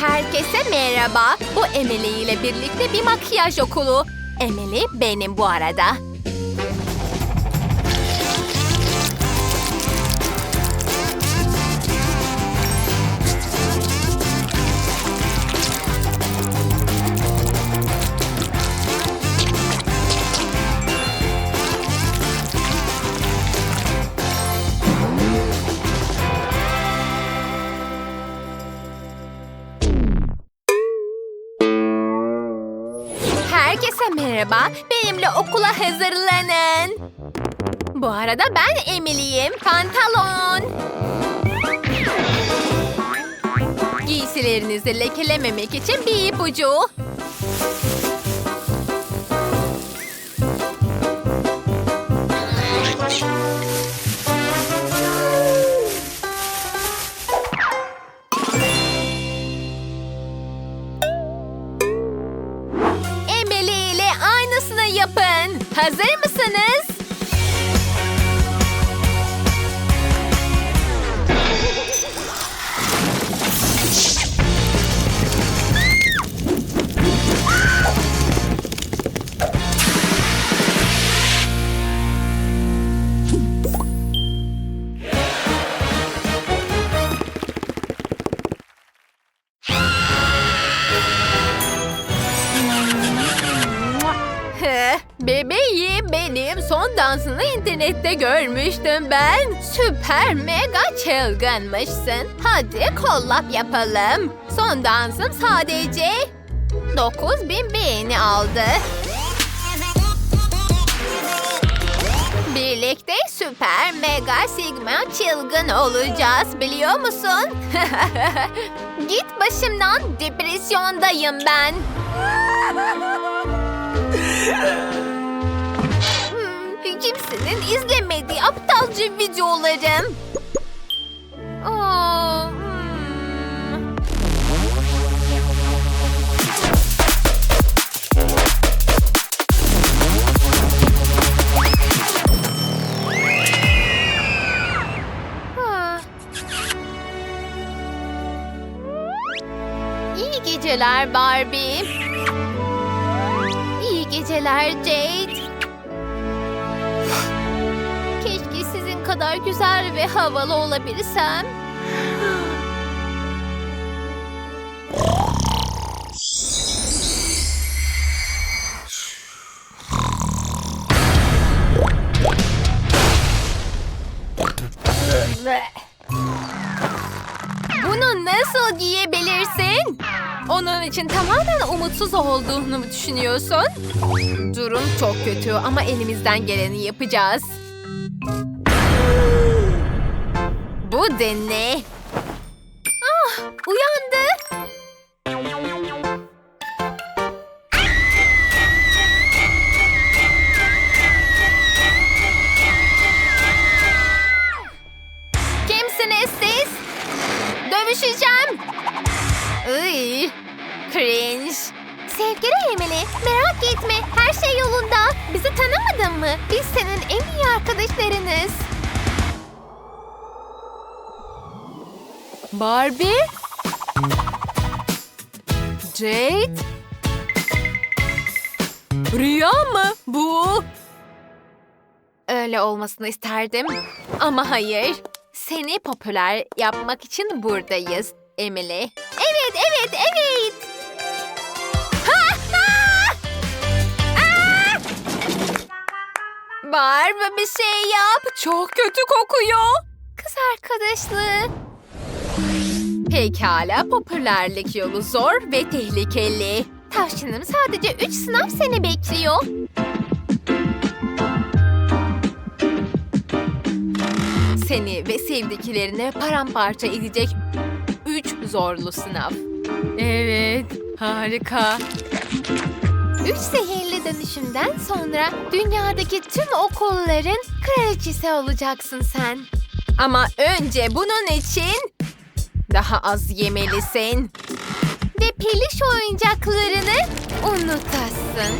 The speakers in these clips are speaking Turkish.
Herkese merhaba. Bu Emily ile birlikte bir makyaj okulu. Emily benim bu arada. Merhaba. Benimle okula hazırlanın. Bu arada ben Emily'yim. Pantalon. Giysilerinizi lekelememek için bir ipucu. Bebeğim benim son dansını internette görmüştüm ben. Süper mega çılgınmışsın. Hadi kollap yapalım. Son dansım sadece 9000 beğeni aldı. Birlikte süper mega sigma çılgın olacağız biliyor musun? Git başımdan depresyondayım ben. Kimsenin izlemediği aptalca videolarım. Ah. İyi geceler Barbie. İyi geceler Jade. Kadar güzel ve havalı olabilsem. Bunu nasıl giyebilirsin? Onun için tamamen umutsuz olduğunu mu düşünüyorsun? Durum çok kötü ama elimizden geleni yapacağız. Bu da ne? Ah, uyandı. Kimsiniz siz? Dövüşeceğim. Iy, cringe. Sevgili Emily, merak etme. Her şey yolunda. Bizi tanımadın mı? Biz senin en iyi arkadaşlarınız. Barbie? Jade? Rüya mı bu? Öyle olmasını isterdim. Ama hayır. Seni popüler yapmak için buradayız Emily. Evet, evet, evet. Ha, ha! Aa! Barbie bir şey yap. Çok kötü kokuyor. Kız arkadaşlığı. Pekala popülerlik yolu zor ve tehlikeli. Tavşanım sadece üç sınav seni bekliyor. Seni ve sevdiklerini paramparça edecek üç zorlu sınav. Evet, harika. Üç sihirli dönüşümden sonra dünyadaki tüm okulların kraliçesi olacaksın sen. Ama önce bunun için daha az yemelisin. Ve peliş oyuncaklarını unutasın.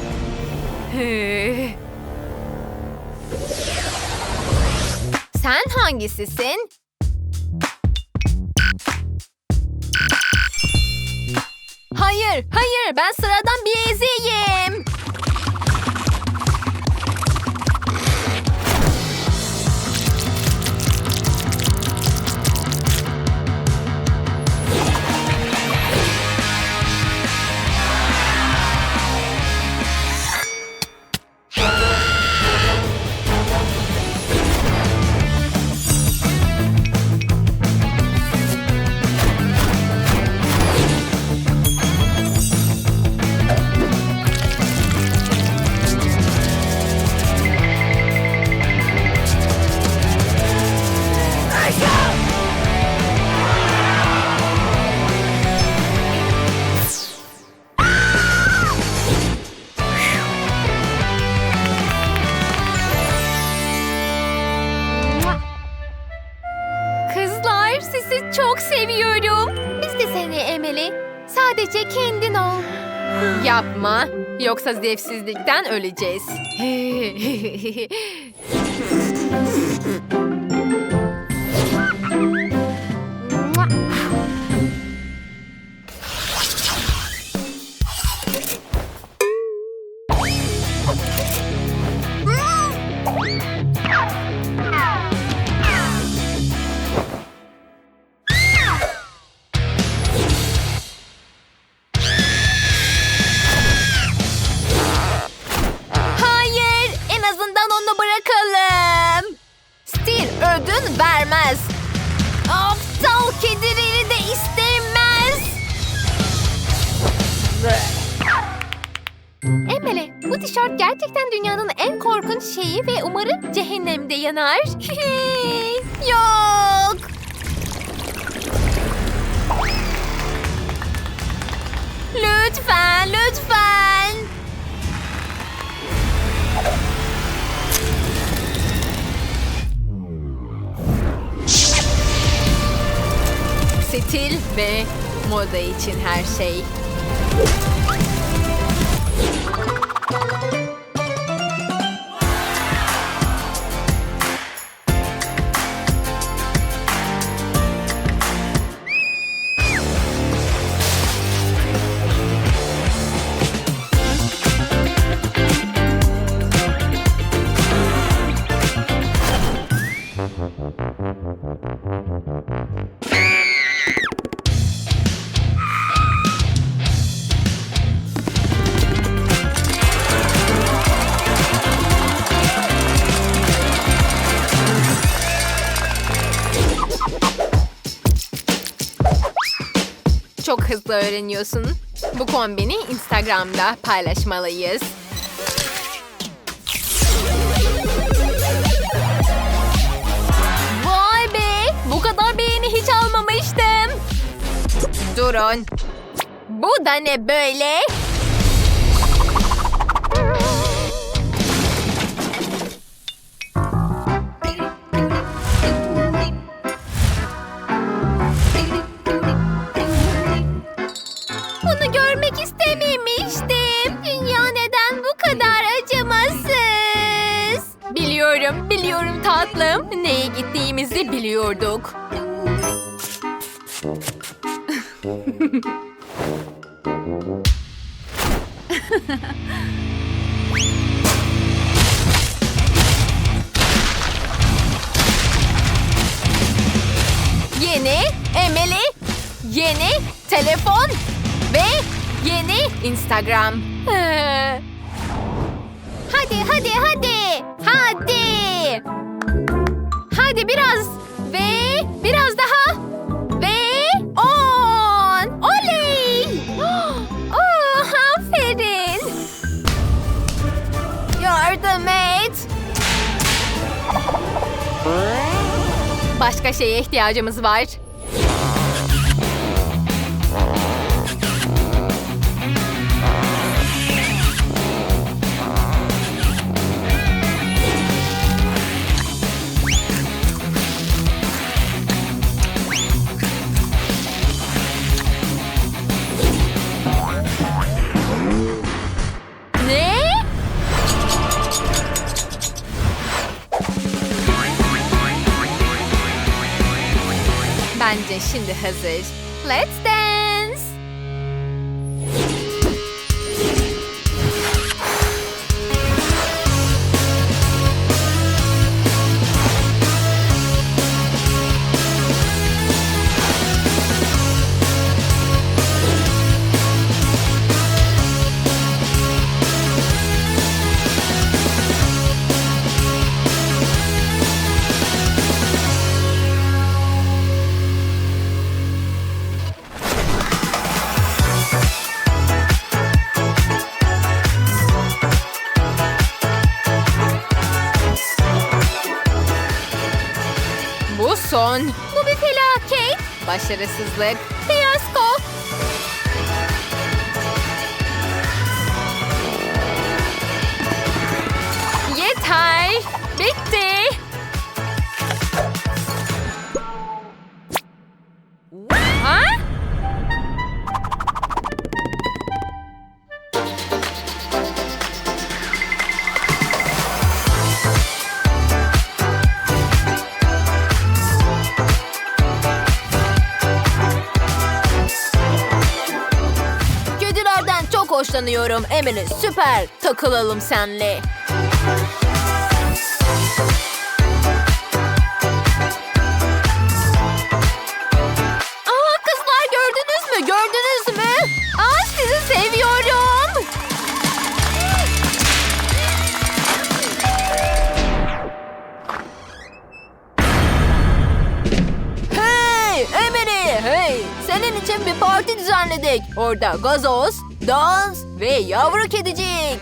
Sen hangisisin? Hayır, hayır. Ben sıradan bir eziyim. Yoksa zevksizlikten öleceğiz. gerçekten dünyanın en korkunç şeyi ve umarım cehennemde yanar. Yok. Lütfen, lütfen. Stil ve moda için her şey. Çok hızlı öğreniyorsun. Bu kombini Instagram'da paylaşmalıyız. Vay be! Bu kadar beğeni hiç almamıştım. Durun. Bu da ne böyle? Yeni Emily, yeni telefon ve yeni Instagram. Ee, Başka şeye ihtiyacımız var. Bence şimdi hazır. Let's dance. Yapıyorsun? Bu bir felaket. Başarısızlık. Fiyasko. Yeter. Bitti. Çok hoşlanıyorum Emily. Süper. Takılalım senle. Orada gazoz, dans ve yavru kedicik.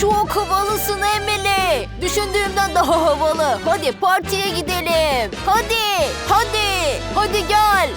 Çok havalısın Emily. Düşündüğümden daha havalı. Hadi partiye gidelim. Hadi. Hadi. Hadi gel.